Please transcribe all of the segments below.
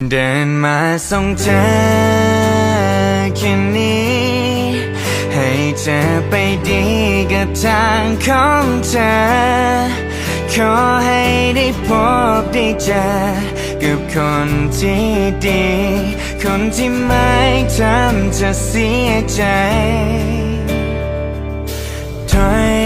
เดินมาส่งเธอแค่นี้ ให้เธอไปดีกับทางของเธอ ขอให้ได้พบได้เจอ กับคนที่ดี คนที่ไม่ทำเธอเสียใจถอย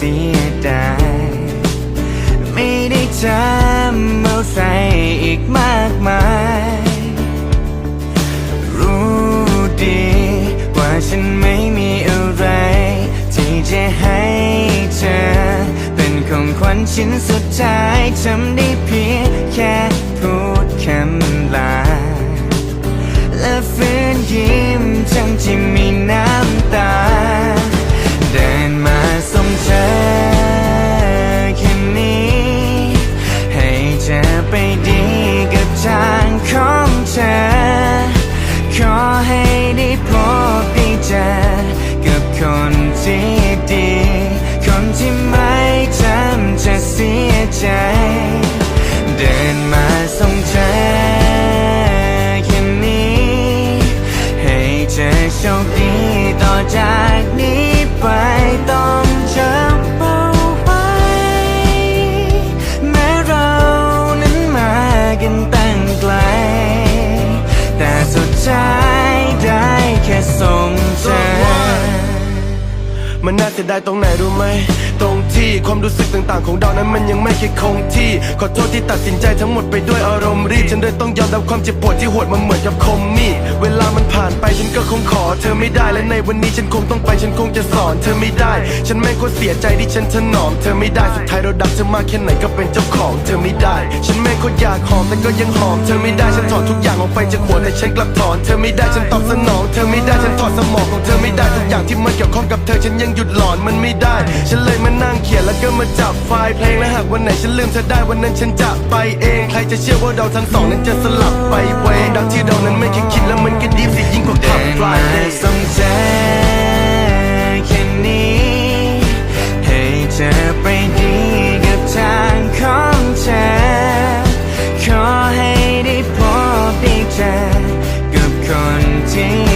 สียดายไม่ได้ทำอะไรอีกมากมาย รู้ดีว่าฉันไม่มีอะไร ที่จะให้เธอ เป็นของขวัญชิ้นสุดท้ายทำได้เพียงแค่พูดคำลา คนที่ดีคนที่ไม่ทำจะเสียใจ เดินมาส่งเธอแค่นี้ ให้เธอโชคดีต่อจากนี้ไปต่อ มันน่าเสียดายตรงไหนรู้ไหม ตรงที่ความรู้สึกต่างๆ ของเรานั้นมันยังไม่เคยคงที่ ขอโทษที่ตัดสินใจทั้งหมดไปด้วยอารมณ์รีบ ฉันเลยต้องยอมรับความเจ็บปวดที่โหดมันเหมือนกับคมมีด เวลามันผ่านไปฉันก็คงขอเธอไม่ได้ และในวันนี้ฉันคงต้องไปฉันคงจะสอนเธอไม่ได้ ฉันแม่งก็เสียใจที่ฉันถนอมเธอไม่ได้ สุดท้ายเราดักเธอมากแค่ไหนก็เป็นเจ้าของเธอไม่ได้ ฉันแม่งก็อยากหอมแต่ก็ยังหอมเธอไม่ได้ ฉันถอดทุกอย่างออกไปจากหัวแต่ฉันกลับถอนเธอไม่ได้ ฉันตอบสนอง เธอไม่ได้ ฉันถอดสมองของเธอ ได้ทุกอย่างที่มันเกี่ยวข้องกับเธอฉันยังหยุดหลอนมันไม่ได้ ฉันเลยมานั่งเขียนแล้วก็มาจับไฟล์เพลงและหากวันไหนฉันลืมเธอได้วันนั้นฉันจะไปเอง ใครจะเชื่อว่าเราทั้งสองนั้นจะสลับไปเวดังที่เรานั้นไม่คิดคิดแล้วมันก็ดีสิยิ่งกว่าขับไฟสนใจแค่นี้ให้เธอไปดีกับทางของเธอขอให้ได้พบได้เจอกับคนที่